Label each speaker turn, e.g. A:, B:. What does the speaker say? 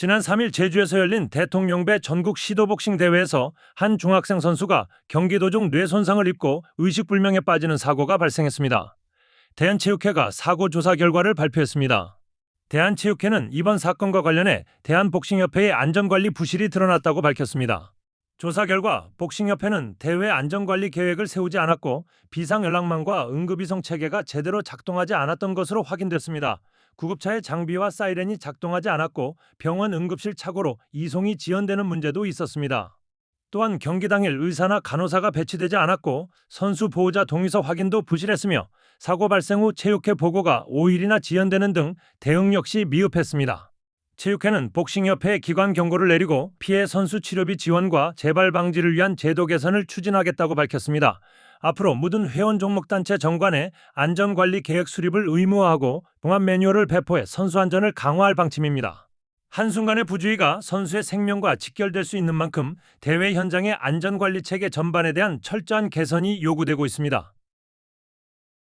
A: 지난 3일 제주에서 열린 대통령배 전국 시도복싱 대회에서 한 중학생 선수가 경기 도 중 뇌 손상을 입고 의식불명에 빠지는 사고가 발생했습니다. 대한체육회가 사고 조사 결과를 발표했습니다. 대한체육회는 이번 사건과 관련해 대한복싱협회의 안전관리 부실이 드러났다고 밝혔습니다. 조사 결과 복싱협회는 대회 안전관리 계획을 세우지 않았고 비상연락망과 응급이송 체계가 제대로 작동하지 않았던 것으로 확인됐습니다. 구급차의 장비와 사이렌이 작동하지 않았고 병원 응급실 착오로 이송이 지연되는 문제도 있었습니다. 또한 경기 당일 의사나 간호사가 배치되지 않았고 선수 보호자 동의서 확인도 부실했으며 사고 발생 후 체육회 보고가 5일이나 지연되는 등 대응 역시 미흡했습니다. 체육회는 복싱협회에 기관 경고를 내리고 피해 선수 치료비 지원과 재발 방지를 위한 제도 개선을 추진하겠다고 밝혔습니다. 앞으로 모든 회원 종목 단체 정관에 안전관리 계획 수립을 의무화하고 종합 매뉴얼을 배포해 선수 안전을 강화할 방침입니다. 한순간의 부주의가 선수의 생명과 직결될 수 있는 만큼 대회 현장의 안전관리 체계 전반에 대한 철저한 개선이 요구되고 있습니다.